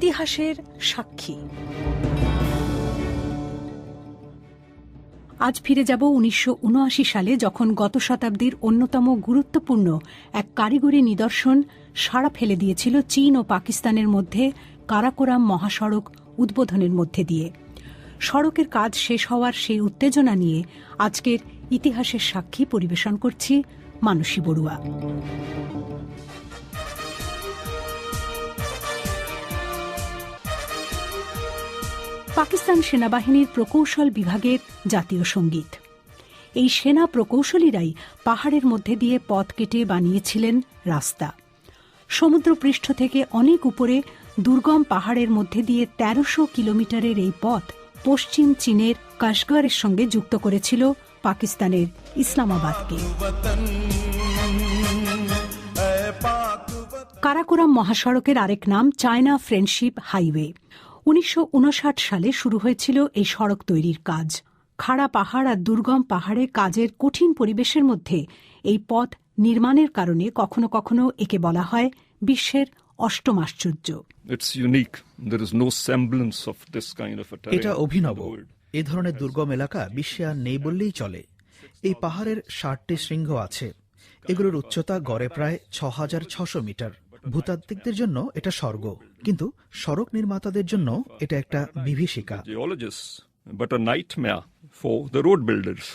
ইতিহাসের সাক্ষী। আজ ফিরে যাব উনিশশো উনআশি সালে যখন গত শতাব্দীর অন্যতম গুরুত্বপূর্ণ এক কারিগরি নিদর্শন সাড়া ফেলে দিয়েছিল চীন ও পাকিস্তানের মধ্যে কারাকোরাম মহাসড়ক উদ্বোধনের মধ্যে দিয়ে। সড়কের কাজ শেষ হওয়ার সেই উত্তেজনা নিয়ে আজকের ইতিহাসের সাক্ষী পরিবেশন করছি মানসী বড়ুয়া। পাকিস্তান সেনাবাহিনীর প্রকৌশল বিভাগের জাতীয় সংগীত। এই সেনা প্রকৌশলীরাই পাহাড়ের মধ্যে দিয়ে পথ কেটে বানিয়েছিলেন রাস্তা। সমুদ্রপৃষ্ঠ থেকে অনেক উপরে দুর্গম পাহাড়ের মধ্যে দিয়ে তেরোশো কিলোমিটারের এই পথ পশ্চিম চীনের কাশগড়ের সঙ্গে যুক্ত করেছিল পাকিস্তানের ইসলামাবাদকে। কারাকোরাম মহাসড়কের আরেক নাম চায়না ফ্রেন্ডশিপ হাইওয়ে। উনিশশো উনষাট সালে শুরু হয়েছিল এই সড়ক তৈরির কাজ। খাড়া পাহাড় আর দুর্গম পাহাড়ে কাজের কঠিন পরিবেশের মধ্যে এই পথ নির্মাণের কারণে কখনো কখনো একে বলা হয় বিশ্বের অষ্টম আশ্চর্য. এটা অভিনব। এ ধরনের দুর্গম এলাকা বিশ্বে আর নেই বললেই চলে। এই পাহাড়ের ষাটটি শৃঙ্গ আছে। এগুলোর উচ্চতা গড়ে প্রায় ছ হাজার ছশো মিটার। ভূতাত্ত্বিকদের জন্য এটা স্বর্গ। কিন্তু সড়ক নির্মাতাদের জন্য এটা একটা বিভীষিকা। Geologists, but a nightmare for the road builders.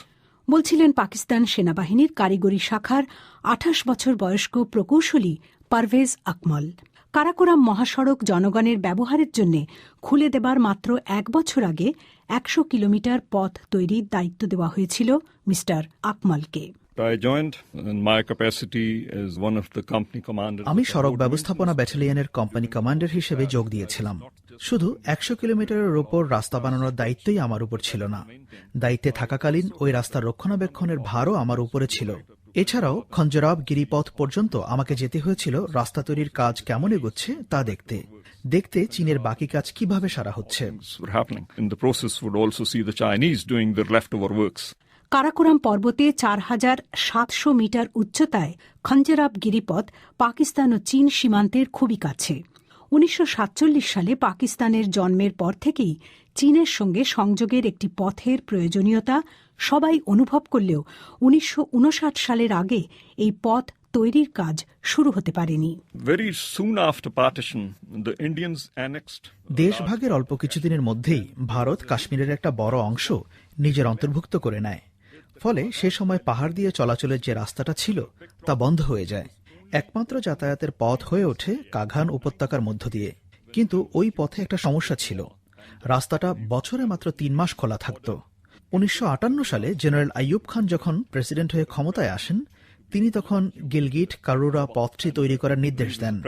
বলছিলেন পাকিস্তান সেনাবাহিনীর কারিগরি শাখার আঠাশ বছর বয়স্ক প্রকৌশলী পারভেজ আকমল। কারাকোরাম মহাসড়ক জনগণের ব্যবহারের জন্য খুলে দেবার মাত্র এক বছর আগে একশো কিলোমিটার পথ তৈরির দায়িত্ব দেওয়া হয়েছিল মিস্টার আকমলকে। I joined in my capacity as one of the company commanders. আমি সড়ক ব্যবস্থাপনা ব্যাটালিয়নের কোম্পানি কমান্ডার হিসেবে যোগ দিয়েছিলাম। শুধু একশো কিলোমিটারের ওপর রাস্তা বানানোর দায়িত্বই আমার উপর ছিল না। দায়িত্বে থাকাকালীন ওই রাস্তার রক্ষণাবেক্ষণের ভারও আমার উপরে ছিল। এছাড়াও খঞ্জরাব গিরিপথ পর্যন্ত আমাকে যেতে হয়েছিল রাস্তা তৈরির কাজ কেমন এগোচ্ছে তা দেখতে। দেখতে চীনের বাকি কাজ কীভাবে সারা হচ্ছে। কারাকোরাম পর্বতে চার হাজার সাতশো মিটার উচ্চতায় খঞ্জরাব গিরিপথ পাকিস্তান ও চীন সীমান্তের খুবই কাছে উনিশশো সাতচল্লিশ সালে পাকিস্তানের জন্মের পর থেকেই চীনের সঙ্গে সংযোগের একটি পথের প্রয়োজনীয়তা সবাই অনুভব করলেও উনিশশো উনষাট সালের আগে এই পথ তৈরির কাজ শুরু হতে পারেনি annexed. দেশভাগের অল্প কিছুদিনের মধ্যেই ভারত কাশ্মীরের একটা বড় অংশ নিজের অন্তর্ভুক্ত করে নেয় ফলে সে সময় পাহাড় দিয়ে চলাচলের যে রাস্তাটা ছিল তা বন্ধ হয়ে যায়। একমাত্র যাতায়াতের পথ হয়ে ওঠে কাঘান উপত্যকার মধ্য দিয়ে। কিন্তু ওই পথে একটা সমস্যা ছিল। রাস্তাটা বছরে মাত্র তিন মাস খোলা থাকত। উনিশশো আটান্ন সালে জেনারেল আইয়ুব খান যখন প্রেসিডেন্ট হয়ে ক্ষমতায় আসেন তিনি তখন গিলগিট কারুরা পথটি তৈরি করার নির্দেশ দেন।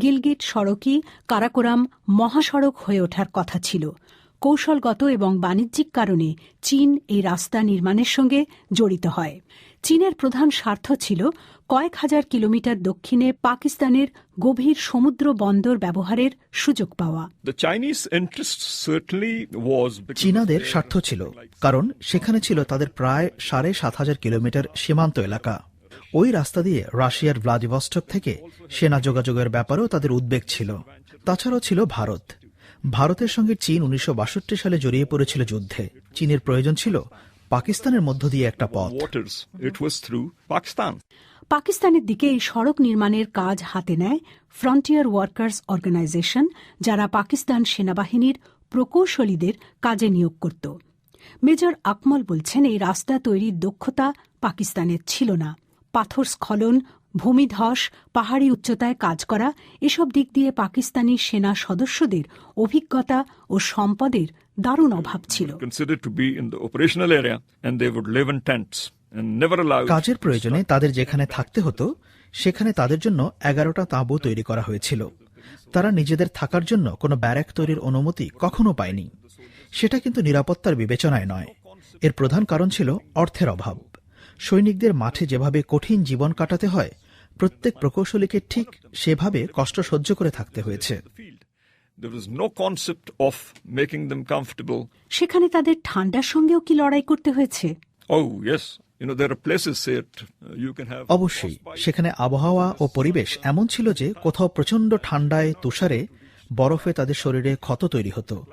গিলগিট সড়কই কারাকোরাম মহাসড়ক হয়ে ওঠার কথা ছিল। কৌশলগত এবং বাণিজ্যিক কারণে চীন এই রাস্তা নির্মাণের সঙ্গে জড়িত হয়। চীনের প্রধান স্বার্থ ছিল কয়েক হাজার কিলোমিটার দক্ষিণে পাকিস্তানের গভীর সমুদ্র বন্দর ব্যবহারের সুযোগ পাওয়া। চীনাদের স্বার্থ ছিল কারণ সেখানে ছিল তাদের প্রায় সাড়ে সাত হাজার কিলোমিটার সীমান্ত এলাকা। ওই রাস্তা দিয়ে রাশিয়ার ভ্লাদিভস্টক থেকে সেনা যোগাযোগের ব্যাপারেও তাদের উদ্বেগ ছিল। তাছাড়াও ছিল ভারত। ভারতের সঙ্গে চীন উনিশশো সালে জড়িয়ে পড়েছিল যুদ্ধে। চীনের প্রয়োজন ছিল পাকিস্তানের মধ্য দিয়ে একটা পথ. পাকিস্তানের দিকে এই সড়ক নির্মাণের কাজ হাতে নেয় ফ্রন্টিয়ার ওয়ার্কার্স অর্গানাইজেশন যারা পাকিস্তান সেনাবাহিনীর প্রকৌশলীদের কাজে নিয়োগ করত। মেজর আকমল বলছেন এই রাস্তা তৈরির দক্ষতা পাকিস্তানের ছিল না। পাথর স্খলন ভূমিধস পাহাড়ি উচ্চতায় কাজ করা এসব দিক দিয়ে পাকিস্তানি সেনা সদস্যদের অভিজ্ঞতা ও সম্পদের দারুণ অভাব ছিল. কাজের প্রয়োজনে তাদের যেখানে থাকতে হতো সেখানে তাদের জন্য এগারোটা তাঁবু তৈরি করা হয়েছিল। তারা নিজেদের থাকার জন্য কোনো ব্যারাক তৈরির অনুমতি কখনো পায়নি। সেটা কিন্তু নিরাপত্তার বিবেচনায় নয়। এর প্রধান কারণ ছিল অর্থের অভাব। সৈনিকদের মাঠে যেভাবে কঠিন জীবন কাটাতে হয় প্রত্যেক প্রকৌশলীকে ঠিক সেভাবে কষ্ট সহ্য করে থাকতে হয়েছে। সেখানে তাদের ঠান্ডার সঙ্গেও কি লড়াই করতে হয়েছে? Oh, uh. অবশ্যই সেখানে আবহাওয়া ও পরিবেশ এমন ছিল যে কোথাও প্রচণ্ড ঠান্ডায় তুষারে বরফে তাদের শরীরে ক্ষত তৈরি হতো।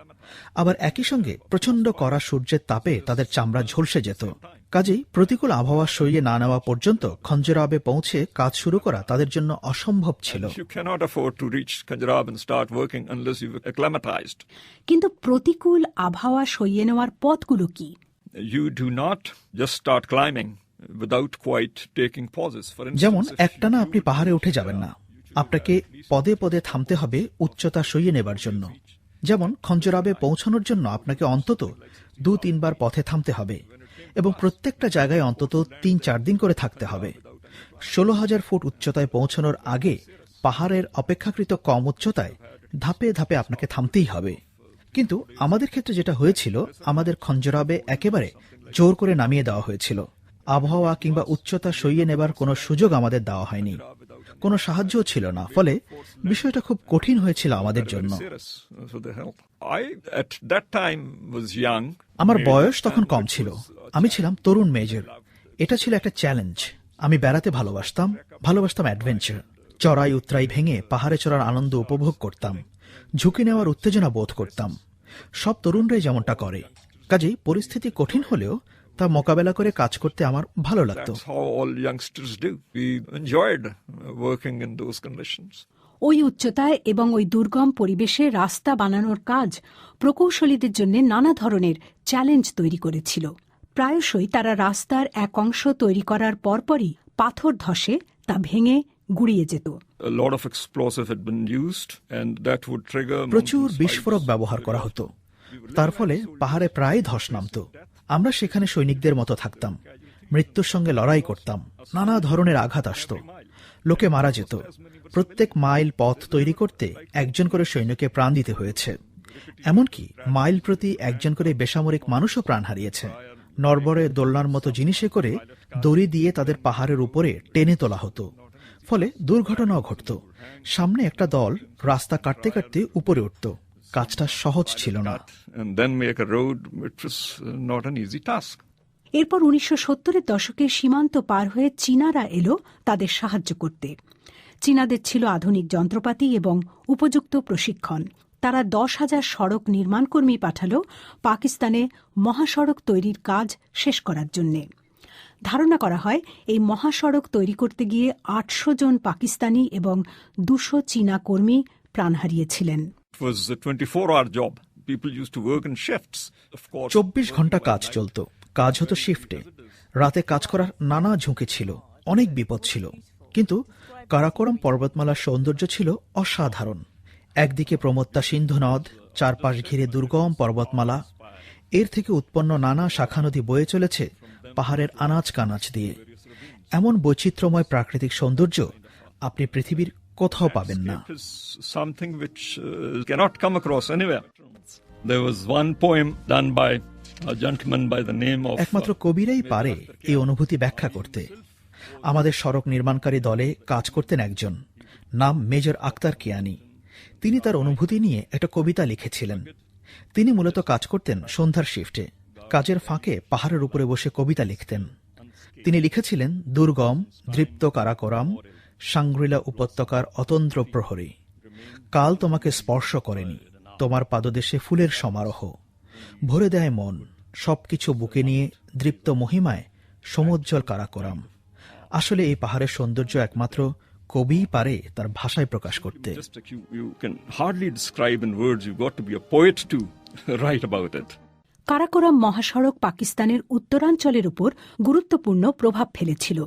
আবার একই সঙ্গে প্রচণ্ড কড়া সূর্যের তাপে তাদের চামড়া ঝলসে যেত। কাজেই প্রতিকূল আবহাওয়া সইয়ে না নেওয়া পর্যন্ত খঞ্জরাবে পৌঁছে কাজ শুরু করা তাদের জন্য অসম্ভব ছিল. কিন্তু প্রতিকূল আবহাওয়া সইয়ে নেওয়ার পথগুলো কি? Climbing without quite taking pauses. For যেমন একটানা আপনি পাহাড়ে উঠে যাবেন না। আপনাকে পদে পদে থামতে হবে উচ্চতা সইয়ে নেবার জন্য। যেমন খঞ্জরাবে পৌঁছানোর জন্য আপনাকে অন্তত দু তিনবার পথে থামতে হবে। এবং প্রত্যেকটা জায়গায় অন্তত তিন, চার দিন করে থাকতে হবে। ষোলো হাজার ফুট উচ্চতায় পৌঁছানোর আগে পাহাড়ের অপেক্ষাকৃত কম উচ্চতায় ধাপে ধাপে আপনাকে থামতেই হবে। কিন্তু আমাদের ক্ষেত্রে যেটা হয়েছিল, আমাদের খঞ্জরাবে একেবারে জোর করে নামিয়ে দেওয়া হয়েছিল। আবহাওয়া কিংবা উচ্চতা সইয়ে নেবার কোনো সুযোগ আমাদের দেওয়া হয়নি। কোনো সাহায্যও ছিল না, ফলে বিষয়টা খুব কঠিন হয়েছিল আমাদের জন্য। আমার বয়স তখন কম ছিল। আমি ছিলাম তরুণ মেজর। এটা ছিল একটা চ্যালেঞ্জ আমি বেড়াতে ভালোবাসতাম ভালোবাসতাম অ্যাডভেঞ্চার চড়াই উতরাই ভেঙে পাহাড়ে চড়ার আনন্দ উপভোগ করতাম। ঝুঁকি নেওয়ার উত্তেজনা বোধ করতাম। সব তরুণরাই যেমনটা করে। কাজেই পরিস্থিতি কঠিন হলেও তা মোকাবেলা করে কাজ করতে আমার ভালো লাগতো। ওই উচ্চতায় এবং ওই দুর্গম পরিবেশে রাস্তা বানানোর কাজ প্রকৌশলীদের জন্য নানা ধরনের চ্যালেঞ্জ তৈরি করেছিল। প্রায়শই তারা রাস্তার এক অংশ তৈরি করার পরপরই পাথর ধসে তা ভেঙে গুড়িয়ে যেত. প্রচুর বিস্ফোরক ব্যবহার করা হতো। তার ফলে পাহাড়ে প্রায় ধস নামত। আমরা সেখানে সৈনিকদের মতো থাকতাম। মৃত্যুর সঙ্গে লড়াই করতাম। নানা ধরনের আঘাত আসত। লোকে মারা যেত। প্রত্যেক মাইল পথ তৈরি করতে একজন করে সৈন্যকে প্রাণ দিতে হয়েছে। এমনকি মাইল প্রতি একজন করে বেসামরিক মানুষও প্রাণ হারিয়েছে। নরবরে দোলনার মতো জিনিসে করে দড়ি দিয়ে তাদের পাহাড়ের উপরে টেনে তোলা হতো। ফলে দুর্ঘটনাও ঘটত। সামনে একটা দল রাস্তা কাটতে কাটতে উপরে উঠত। কাজটা সহজ ছিল না। এরপর উনিশশো সত্তরের দশকে সীমান্ত পার হয়ে চীনারা এলো তাদের সাহায্য করতে। চীনাদের ছিল আধুনিক যন্ত্রপাতি এবং উপযুক্ত প্রশিক্ষণ। তারা দশ হাজার সড়ক নির্মাণকর্মী পাঠাল পাকিস্তানে মহাসড়ক তৈরির কাজ শেষ করার জন্যে। ধারণা করা হয় এই মহাসড়ক তৈরি করতে গিয়ে আটশো জন পাকিস্তানি এবং দুশো চীনা কর্মী প্রাণ হারিয়েছিলেন। It was a 24 hour job. People used to work in shifts. Of course, চব্বিশ ঘণ্টা কাজ চলত। কাজ হতো শিফটে রাতে কাজ করার নানা ঝুঁকি ছিল, অনেক বিপদ ছিল। কিন্তু কারাকোরম পর্বতমালার সৌন্দর্য ছিল অসাধারণ। একদিকে প্রমত্তা সিন্ধু নদ, চারপাশ ঘিরে দুর্গম পর্বতমালা। এর থেকে উৎপন্ন নানা শাখা নদী বয়ে চলেছে পাহাড়ের আনাচ কানাচ দিয়ে। এমন বৈচিত্র্যময় প্রাকৃতিক সৌন্দর্য আপনি পৃথিবীর কোথাও পাবেন না। Uh. There was one poem done by একমাত্র কবিরাই পারে এই অনুভূতি ব্যাখ্যা করতে। আমাদের সড়ক নির্মাণকারী দলে কাজ করতেন একজন নাম মেজর আক্তার কিয়ানি। তিনি তার অনুভূতি নিয়ে একটা কবিতা লিখেছিলেন। তিনি মূলত কাজ করতেন সন্ধ্যার শিফটে কাজের ফাঁকে পাহাড়ের উপরে বসে কবিতা লিখতেন। তিনি লিখেছিলেন দুর্গম দৃপ্ত কারাকোরাম সাংগ্রিলা উপত্যকার অতন্ত্র প্রহরী। কাল তোমাকে স্পর্শ করেনি। তোমার পাদদেশে ফুলের সমারোহ। ভরে দেয় মন। সবকিছু বুকে নিয়ে দৃপ্ত মহিমায় সমুজ্জ্বল কারাকোরাম। আসলে এই পাহাড়ের সৌন্দর্য একমাত্র কবিই পারে তার ভাষায় প্রকাশ করতে. কারাকোরাম মহাসড়ক পাকিস্তানের উত্তরাঞ্চলের উপর গুরুত্বপূর্ণ প্রভাব ফেলেছিল।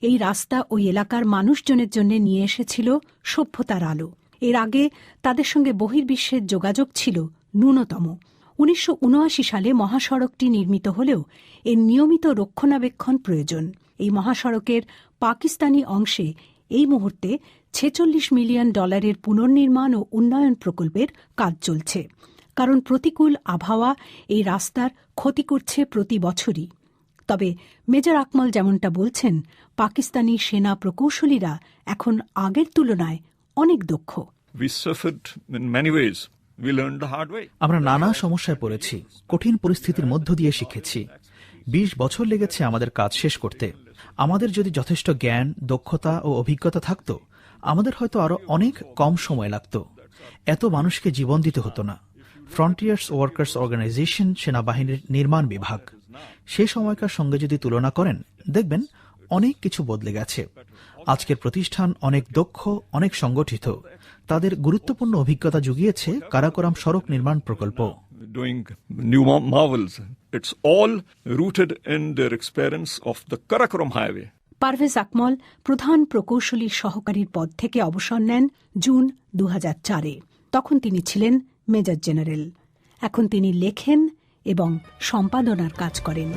এই রাস্তা ওই এলাকার মানুষজনের জন্য নিয়ে এসেছিল সভ্যতার আলো। এর আগে তাদের সঙ্গে বহির্বিশ্বের যোগাযোগ ছিল ন্যূনতম। উনিশশো উনআশি সালে মহাসড়কটি নির্মিত হলেও এর নিয়মিত রক্ষণাবেক্ষণ প্রয়োজন। এই মহাসড়কের পাকিস্তানি অংশে এই মুহূর্তে ছেচল্লিশ মিলিয়ন ডলারের পুনর্নির্মাণ ও উন্নয়ন প্রকল্পের কাজ চলছে। কারণ প্রতিকূল আবহাওয়া এই রাস্তার ক্ষতি করছে প্রতি বছরই। তবে মেজর আকমল যেমনটা বলছেন, পাকিস্তানি সেনা প্রকৌশলীরা এখন আগের তুলনায় অনেক দক্ষ। We suffered in many ways. আমরা নানা সমস্যায় পড়েছি, কঠিন পরিস্থিতির মধ্য দিয়ে শিখেছি। বিশ বছর লেগেছে আমাদের কাজ শেষ করতে। আমাদের যদি যথেষ্ট জ্ঞান, দক্ষতা ও অভিজ্ঞতা থাকতো, আমাদের হয়তো আরও অনেক কম সময় লাগতো। এত মানুষকে জীবন দিতে হতো না। ফ্রন্টিয়ার্স ওয়ার্কার্স অর্গানাইজেশন সেনাবাহিনীর নির্মাণ বিভাগ। সে সময়কার সঙ্গে যদি তুলনা করেন, দেখবেন অনেক কিছু বদলে গেছে। আজকের প্রতিষ্ঠান অনেক দক্ষ, অনেক সংগঠিত। তাদের গুরুত্বপূর্ণ অভিজ্ঞতা জুগিয়েছে কারাকোরাম সড়ক নির্মাণ প্রকল্প doing new mar- marvels. It's all rooted in their experience of the Karakoram Highway. Parvez Akmal প্রধান প্রকৌশলীর সহকারীর পদ থেকে অবসর নেন জুন দু চারে তখন তিনি ছিলেন মেজর জেনারেল এখন তিনি লেখেন এবং সম্পাদনার কাজ করেন